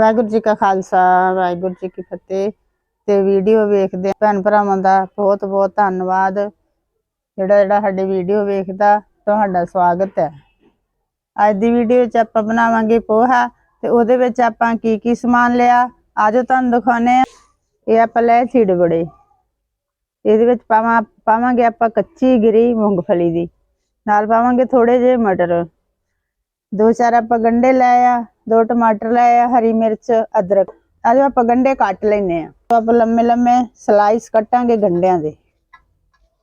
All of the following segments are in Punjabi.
ਵਾਹਿਗੁਰੂ ਜੀ ਕਾ ਖਾਲਸਾ, ਵਾਹਿਗੁਰੂ ਜੀ ਕੀ ਫਤਿਹ। ਤੇ ਵੀਡੀਓ ਵੇਖਦੇ ਭੈਣ ਭਰਾਵਾਂ ਦਾ ਬਹੁਤ ਬਹੁਤ ਧੰਨਵਾਦ। ਜਿਹੜਾ ਜਿਹੜਾ ਸਾਡੀ ਵੀਡੀਓ ਵੇਖਦਾ, ਤੁਹਾਡਾ ਸਵਾਗਤ ਹੈ। ਅੱਜ ਦੀ ਵੀਡੀਓ 'ਚ ਆਪਾਂ ਬਣਾਵਾਂਗੇ ਪੋਹਾ ਤੇ ਉਹਦੇ ਵਿੱਚ ਆਪਾਂ ਕੀ ਕੀ ਸਮਾਨ ਲਿਆ, ਆਜੋ ਤੁਹਾਨੂੰ ਦਿਖਾਉਨੇ ਆ ਇਹ ਆਪਾਂ ਲੈ ਛਿੜ ਬੜੇ ਇਹਦੇ ਵਿੱਚ ਪਾਵਾਂ ਪਾਵਾਂਗੇ ਆਪਾਂ ਕੱਚੀ ਗਿਰੀ ਮੂੰਗਫਲੀ ਦੀ। ਨਾਲ ਪਾਵਾਂਗੇ ਥੋੜੇ ਜਿਹੇ ਮਟਰ। ਦੋ ਚਾਰ ਆਪਾਂ ਗੰਡੇ ਲੈ ਆ, ਦੋ ਟਮਾਟਰ ਲੈ ਆ, ਹਰੀ ਮਿਰਚ, ਅਦਰਕ। ਆਜੋ ਆਪਾਂ ਗੰਡੇ ਕੱਟ ਲੈਨੇ ਆ। ਆਪਾਂ ਲੰਮੇ ਲੰਮੇ ਸਲਾਈਸ ਕੱਟਾਂਗੇ ਗੰਡਿਆਂ ਦੇ।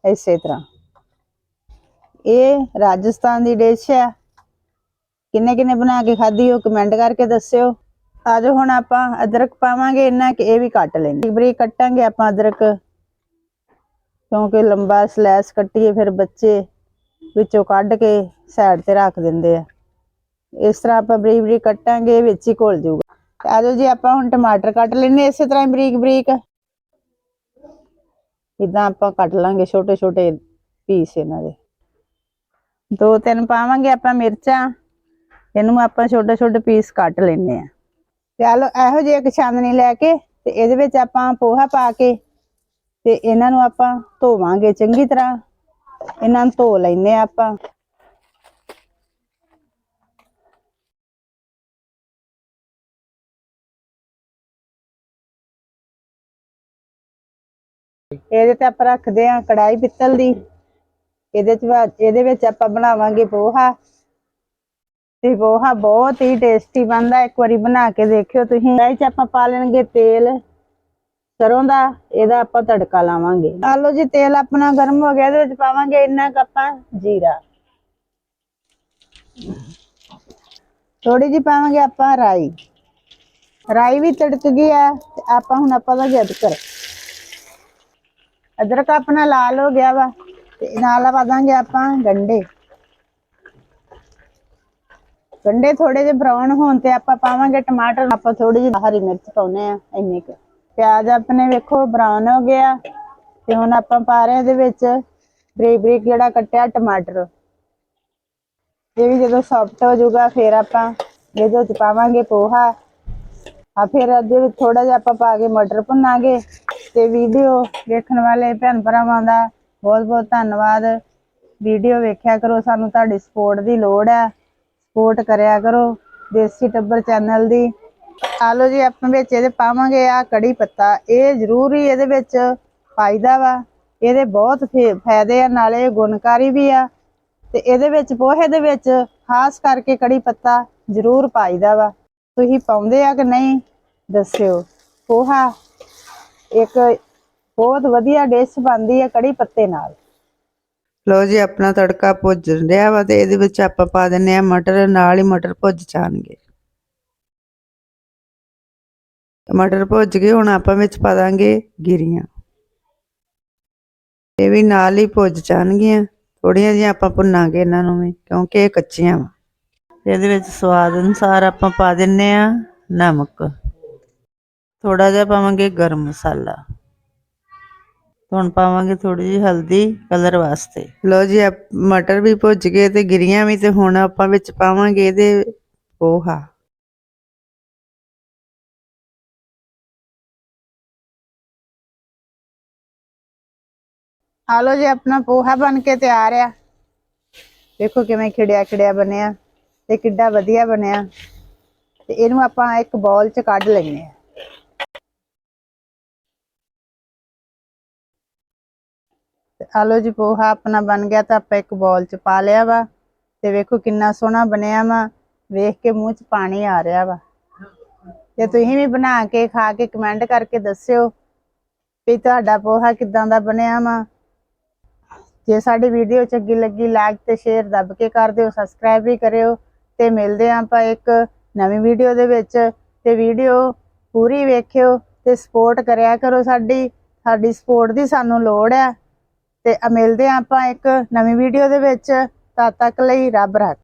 ਇਸੇ ਤਰ੍ਹਾਂ। ਇਹ ਰਾਜਸਥਾਨ ਦੀ ਡਿਸ਼ ਹੈ ਕਿੰਨੇ ਕਿੰਨੇ ਬਣਾ ਕੇ ਖਾਧੀ ਉਹ ਕਮੈਂਟ ਕਰਕੇ ਦੱਸਿਓ। ਆਜੋ ਹੁਣ ਆਪਾਂ ਅਦਰਕ ਪਾਵਾਂਗੇ ਇਹਨਾਂ ਕਿ ਇਹ ਵੀ ਕੱਟ ਲੈਂਦੇ ਬਰੀਕ ਕੱਟਾਂਗੇ ਆਪਾਂ ਅਦਰਕ। ਕਿਉਂਕਿ ਲੰਬਾ ਸਲੈਸ ਕੱਟੀਏ, ਫਿਰ ਬੱਚੇ ਵਿੱਚੋਂ ਕੱਢ ਕੇ ਸਾਈਡ ਤੇ ਰੱਖ ਦਿੰਦੇ ਆ। ਇਸ ਤਰ੍ਹਾਂ ਆਪਾਂ ਬਰੀਕ ਬਰੀਕ ਕੱਟਾਂਗੇ, ਵਿੱਚ ਹੀ ਘੁਲ ਜਾਊਗਾ ਆਜੋ ਜੀ, ਆਪਾਂ ਹੁਣ ਟਮਾਟਰ ਕੱਟ ਲੈਣੇ ਇਸੇ ਤਰ੍ਹਾਂ ਬਰੀਕ ਬਰੀਕ। ਇਦਾਂ ਆਪਾਂ ਕੱਟ ਲਾਂਗੇ, ਛੋਟੇ ਛੋਟੇ ਪੀਸ ਇਹਨਾਂ ਦੇ। ਦੋ ਤਿੰਨ ਪਾਵਾਂਗੇ ਆਪਾਂ ਮਿਰਚਾਂ, ਇਹਨੂੰ ਆਪਾਂ ਛੋਟੇ ਛੋਟੇ ਪੀਸ ਕੱਟ ਲੈਣੇ ਆ ਚਲੋ ਇਹੋ ਜਿਹੀ ਇੱਕ ਛਾਨਣੀ ਲੈ ਕੇ, ਤੇ ਇਹਦੇ ਵਿੱਚ ਆਪਾਂ ਪੋਹਾ ਪਾ ਕੇ, ਤੇ ਇਹਨਾਂ ਨੂੰ ਆਪਾਂ ਧੋਵਾਂਗੇ ਚੰਗੀ ਤਰ੍ਹਾਂ। ਇਹਨਾਂ ਨੂੰ ਧੋ ਲੈਨੇ ਆ ਆਪਾਂ। ਇਹਦੇ ਤੇ ਆਪਾਂ ਰੱਖਦੇ ਆ ਕੜਾਈ ਪਿੱਤਲ ਦੀ। ਇਹਦੇ ਚ ਇਹਦੇ ਵਿੱਚ ਆਪਾਂ ਬਣਾਵਾਂਗੇ ਪੋਹਾ। ਤੇ ਪੋਹਾ ਬਹੁਤ ਹੀ ਟੇਸਟੀ ਬਣਦਾ। ਇੱਕ ਵਾਰੀ ਬਣਾ ਕੇ ਦੇਖਿਓ ਤੁਸੀਂ। ਕੜਾਈ ਚ ਆਪਾਂ ਪਾ ਲੈਣਗੇ ਤੇਲ। ਸਰੋਂ ਦਾ, ਇਹਦਾ ਆਪਾਂ ਤੜਕਾ ਲਾਵਾਂਗੇ। ਆਲੋ ਜੀ, ਤੇਲ ਆਪਣਾ ਗਰਮ ਹੋ ਗਿਆ। ਇਹਦੇ ਵਿੱਚ ਪਾਵਾਂਗੇ ਇੰਨਾ ਕੁ ਆਪਾਂ ਜੀਰਾ। ਥੋੜੀ ਜੀ ਪਾਵਾਂਗੇ ਆਪਾਂ ਰਾਈ। ਰਾਈ ਵੀ ਤੜਕ ਗਈ ਆ ਤੇ ਆਪਾਂ ਹੁਣ ਆਪਾਂ ਦਾ ਅਦਰਕ ਅਦਰਕ ਆਪਣਾ ਲਾਲ ਹੋ ਗਿਆ ਵਾ, ਤੇ ਨਾਲ ਪਾ ਦਾਂਗੇ ਆਪਾਂ ਗੰਡੇ। ਗੰਡੇ ਥੋੜੇ ਜਿਹੇ ਬਰਾਊਨ ਹੋਣ ਤੇ ਆਪਾਂ ਪਾਵਾਂਗੇ ਟਮਾਟਰ, ਆਪਾਂ ਥੋੜੀ ਜਿਹੀ ਹਰੀ ਮਿਰਚ ਪਾਉਨੇ ਆ ਇੰਨੇ ਕੁ। ਪਿਆਜ਼ ਆਪਣੇ ਵੇਖੋ ਬਰਾਊਨ ਹੋ ਗਿਆ, ਤੇ ਹੁਣ ਆਪਾਂ ਪਾ ਰਹੇ ਇਹਦੇ ਵਿੱਚ ਬਰੀਕ ਬਰੀਕ ਜਿਹੜਾ ਕੱਟਿਆ ਟਮਾਟਰ। ਇਹ ਵੀ ਜਦੋਂ ਸੌਫਟ ਹੋ ਜਾਊਗਾ, ਫਿਰ ਆਪਾਂ ਇਹਦੇ ਵਿੱਚ ਪਾਵਾਂਗੇ ਪੋਹਾ। ਆ ਫਿਰ ਇਹਦੇ ਵਿੱਚ ਥੋੜਾ ਜਿਹਾ ਆਪਾਂ ਪਾ ਕੇ ਮਟਰ ਭੁੰਨਾਂਗੇ। ਤੇ ਵੀਡੀਓ ਵੇਖਣ ਵਾਲੇ ਭੈਣ ਭਰਾਵਾਂ ਦਾ ਬਹੁਤ ਬਹੁਤ ਧੰਨਵਾਦ। ਵੀਡੀਓ ਵੇਖਿਆ ਕਰੋ, ਸਾਨੂੰ ਤੁਹਾਡੀ ਸਪੋਰਟ ਦੀ ਲੋੜ ਹੈ। ਸਪੋਰਟ ਕਰਿਆ ਕਰੋ ਦੇਸੀ ਟੱਬਰ ਚੈਨਲ ਦੀ। ਆਲੋ ਜੀ, ਆਪਾਂ ਵਿੱਚ ਇਹਦੇ ਪਾਵਾਂਗੇ ਆ ਕੜੀ ਪੱਤਾ। ਇਹ ਜ਼ਰੂਰੀ ਇਹਦੇ ਵਿੱਚ ਫਾਇਦਾ ਵਾ। ਇਹਦੇ ਬਹੁਤ ਫੇ- ਫਾਇਦੇ ਆ, ਨਾਲੇ ਗੁਣਕਾਰੀ ਵੀ ਆ। ਤੇ ਇਹਦੇ ਵਿੱਚ, ਪੋਹੇ ਦੇ ਵਿੱਚ ਖਾਸ ਕਰਕੇ ਕੜੀ ਪੱਤਾ ਜ਼ਰੂਰ ਪਾਈਦਾ ਵਾ। ਤੁਸੀਂ ਪਾਉਂਦੇ ਆ ਕਿ ਨਹੀਂ, ਦੱਸਿਓ। ਪੋਹਾ ਇੱਕ ਬਹੁਤ ਵਧੀਆ ਡਿਸ਼ ਬਣਦੀ ਹੈ ਕੜੀ ਪੱਤੇ ਨਾਲ। ਲੋ ਜੀ, ਆਪਣਾ ਤੜਕਾ ਭੁੱਜ ਰਿਹਾ ਵਾ ਤੇ ਇਹਦੇ ਵਿੱਚ ਆਪਾਂ ਪਾ ਦਿੰਨੇ ਆ ਮਟਰ, ਨਾਲ ਹੀ ਮਟਰ ਭੁੱਜ ਜਾਣਗੇ। ਟਮਾਟਰ ਭੁੱਜ ਗਏ, ਹੁਣ ਆਪਾਂ ਵਿੱਚ ਪਾ ਦਾਂਗੇ ਗਿਰੀਆਂ। ਇਹ ਵੀ ਨਾਲ ਹੀ ਭੁੱਜ ਜਾਣਗੀਆਂ। ਥੋੜੀਆਂ ਜਿਹੀਆਂ ਆਪਾਂ ਭੁੰਨਾਂਗੇ ਇਹਨਾਂ ਨੂੰ ਵੀ, ਕਿਉਂਕਿ ਇਹ ਕੱਚੀਆਂ ਵਾ। ਇਹਦੇ ਵਿੱਚ ਸਵਾਦ ਅਨੁਸਾਰ ਆਪਾਂ ਪਾ ਦਿੰਨੇ ਆ ਨਮਕ। ਥੋੜਾ ਜਿਹਾ ਪਾਵਾਂਗੇ ਗਰਮ ਮਸਾਲਾ। ਹੁਣ ਪਾਵਾਂਗੇ ਥੋੜੀ ਜਿਹੀ ਹਲਦੀ ਕਲਰ ਵਾਸਤੇ। ਲੋ ਜੀ ਮਟਰ ਵੀ ਭੁੱਜ ਗਏ ਤੇ ਗਿਰੀਆਂ ਵੀ ਤੇ ਹੁਣ ਆਪਾਂ ਵਿੱਚ ਪਾਵਾਂਗੇ ਇਹਦੇ ਪੋਹਾ। ਆ ਲੋ ਜੀ, ਆਪਣਾ ਪੋਹਾ ਬਣ ਕੇ ਤਿਆਰ ਆ। ਦੇਖੋ ਕਿਵੇਂ ਖਿੜਿਆ ਖਿੜਿਆ ਬਣਿਆ ਤੇ ਕਿੱਡਾ ਵਧੀਆ ਬਣਿਆ। ਤੇ ਇਹਨੂੰ ਆਪਾਂ ਇੱਕ ਬਾਉਲ ਚ ਕੱਢ ਲੈਣੇ ਆ। ਆਲੋ ਜੀ, ਪੋਹਾ ਆਪਣਾ ਬਣ ਗਿਆ ਤਾਂ ਆਪਾਂ ਇੱਕ ਬਾਉਲ ਚ ਪਾ ਲਿਆ ਵਾ। ਤੇ ਵੇਖੋ ਕਿੰਨਾ ਸੋਹਣਾ ਬਣਿਆ ਵਾ, ਵੇਖ ਕੇ ਮੂੰਹ ਚ ਪਾਣੀ ਆ ਰਿਹਾ ਵਾ। ਤੇ ਤੁਸੀਂ ਵੀ ਬਣਾ ਕੇ, ਖਾ ਕੇ ਕਮੈਂਟ ਕਰਕੇ ਦੱਸਿਓ ਵੀ ਤੁਹਾਡਾ ਪੋਹਾ ਕਿਦਾਂ ਦਾ ਬਣਿਆ ਵਾ। ਜੇ ਸਾਡੀ ਵੀਡੀਓ ਚੰਗੀ ਲੱਗੀ ਲਾਈਕ ਤੇ ਸ਼ੇਅਰ ਦੱਬ ਕੇ ਕਰ ਦਿਓ ਸਬਸਕ੍ਰਾਈਬ ਵੀ ਕਰਿਓ। ਤੇ ਮਿਲਦੇ ਆਂ ਆਪਾਂ ਇੱਕ ਨਵੀਂ ਵੀਡੀਓ ਦੇ ਵਿੱਚ। ਤੇ ਵੀਡੀਓ ਪੂਰੀ ਵੇਖਿਓ ਤੇ ਸਪੋਰਟ ਕਰਿਆ ਕਰੋ ਸਾਡੀ। ਸਾਡੀ ਸਪੋਰਟ ਦੀ ਸਾਨੂੰ ਲੋੜ ਹੈ ਤੇ ਮਿਲਦੇ ਆਂ ਆਪਾਂ ਇੱਕ ਨਵੀਂ ਵੀਡੀਓ ਦੇ ਵਿੱਚ। ਤਦ ਤੱਕ ਲਈ ਰੱਬ ਰੱਖ।